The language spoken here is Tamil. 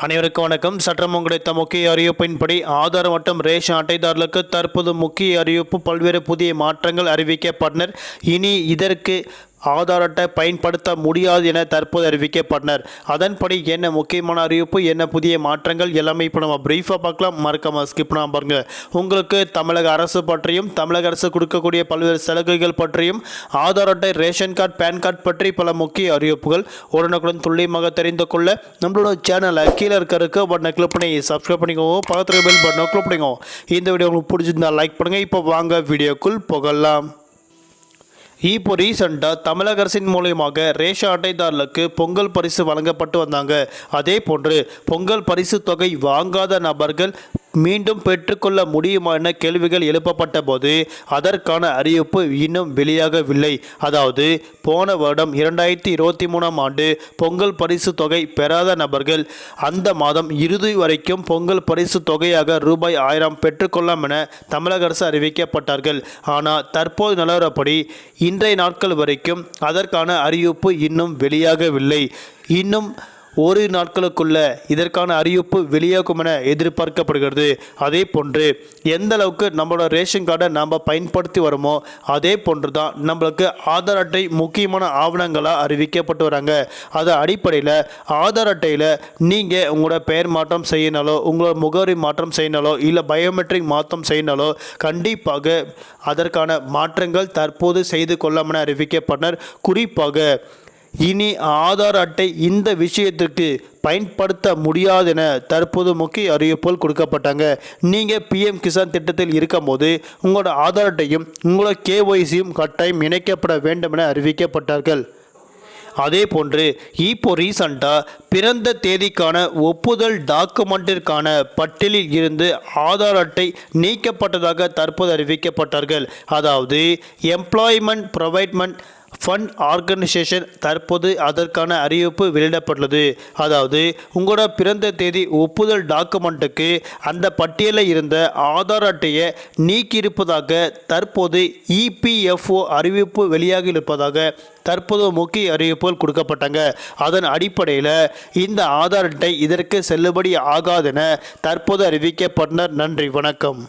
அனைவருக்கும் வணக்கம். சட்டம் கிடைத்த முக்கிய அறிவிப்பின்படி ஆதார் மற்றும் ரேஷன் அட்டைதாரர்களுக்கு தற்போது முக்கிய அறிவிப்பு பல்வேறு புதிய மாற்றங்கள் அறிவிக்கப்பட்டனர். இனி இதற்கு ஆதார் அட்டை பயன்படுத்த முடியாது என தற்போது அறிவிக்கப்பட்டனர். அதன்படி என்ன முக்கியமான அறிவிப்பு என்ன புதிய மாற்றங்கள் எல்லாமே இப்போ நம்ம பிரீஃபாக பார்க்கலாம். மறக்காம ஸ்கிப் பண்ணாம பாருங்க. உங்களுக்கு தமிழக அரசு பற்றியும் தமிழக அரசு கொடுக்கக்கூடிய பல்வேறு சலுகைகள் பற்றியும் ஆதார் அட்டை ரேஷன் கார்டு பேன் கார்டு பற்றி பல முக்கிய அறிவிப்புகள் உடனுக்குடன் துல்லியமாக தெரிந்து கொள்ள நம்மளோட சேனலை கீழே இருக்கிறதுக்கு பட்டனை கிளிக் பண்ணி சப்ஸ்கிரைப் பண்ணிக்கோங்க பக்கத்தில் பெல் பட்டனை கிளிக் பண்ணிக்கோங்க இந்த வீடியோ உங்களுக்கு பிடிச்சிருந்தா லைக் பண்ணுங்கள் இப்போ வாங்க வீடியோக்குள் போகலாம். இப்போ ரீசெண்டாக தமிழக அரசின் மூலியமாக ரேஷன் அட்டைதாரர்களுக்கு பொங்கல் பரிசு வழங்கப்பட்டு வந்தாங்க. அதே போன்று பொங்கல் பரிசு தொகை வாங்காத நபர்கள் மீண்டும் பெற்றுக்கொள்ள முடியுமா என கேள்விகள் எழுப்பப்பட்ட போது அதற்கான அறிவிப்பு இன்னும் வெளியாகவில்லை. அதாவது போன வருடம் இரண்டாயிரத்தி இருபத்தி மூணாம் ஆண்டு பொங்கல் பரிசு தொகை பெறாத நபர்கள் அந்த மாதம் இறுதி வரைக்கும் பொங்கல் பரிசு தொகையாக ரூபாய் ஆயிரம் பெற்றுக்கொள்ளலாம் என தமிழக அரசு அறிவிக்கப்பட்டார்கள். ஆனால் தற்போது நிலவரப்படி இன்றைய நாட்கள் வரைக்கும் அதற்கான அறிவிப்பு இன்னும் வெளியாகவில்லை. இன்னும் ஒரு நாட்களுக்குள்ள இதற்கான அறிவிப்பு வெளியாகும் என எதிர்பார்க்கப்படுகிறது. அதே போன்று எந்த அளவுக்கு நம்மளோட ரேஷன் கார்டை நாம் பயன்படுத்தி வரோமோ அதே போன்று தான் நம்மளுக்கு ஆதார் அட்டை முக்கியமான ஆவணங்களாக அறிவிக்கப்பட்டு வராங்க. அது அடிப்படையில் ஆதார் அட்டையில் நீங்கள் உங்களோட பெயர் மாற்றம் செய்யினாலோ உங்களோட முகவரி மாற்றம் செய்யினாலோ இல்லை பயோமெட்ரிக் மாற்றம் செய்யினாலோ கண்டிப்பாக அதற்கான மாற்றங்கள் தற்போது செய்து கொள்ளாமல் அறிவிக்கப்பட்டனர். குறிப்பாக இனி ஆதார் அட்டை இந்த விஷயத்திற்கு பயன்படுத்த முடியாதென தற்போது முக்கிய அறிவிப்புகள் கொடுக்கப்பட்டாங்க. நீங்கள் பிஎம் கிசான் திட்டத்தில் இருக்கும்போது உங்களோட ஆதார் அட்டையும் உங்களோட கேஒய்சியும் கட்டாயம் இணைக்கப்பட வேண்டும் என அறிவிக்கப்பட்டார்கள். அதே போன்று இப்போ ரீசண்டாக பிறந்த தேதிக்கான ஒப்புதல் டாக்குமெண்ட்டிற்கான பட்டியலில் இருந்து ஆதார் அட்டை நீக்கப்பட்டதாக தற்போது அறிவிக்கப்பட்டார்கள். அதாவது எம்ப்ளாய்மெண்ட் ப்ரொவைட்மெண்ட் ஃபண்ட் ஆர்கனைசேஷன் தற்போது அதற்கான அறிவிப்பு வெளியிடப்பட்டுள்ளது. அதாவது உங்களோட பிறந்த தேதி ஒப்புதல் டாக்குமெண்ட்டுக்கு அந்த பட்டியலில் இருந்த ஆதார் அட்டையை நீக்கியிருப்பதாக தற்போது இபிஎஃப்ஓ அறிவிப்பு வெளியாகி இருப்பதாக தற்போது முக்கிய அறிவிப்புகள் கொடுக்கப்பட்டாங்க. அதன் அடிப்படையில் இந்த ஆதார் அட்டை இதற்கு செல்லுபடி ஆகாதென தற்போது அறிவிக்கப்பட்டனர். நன்றி வணக்கம்.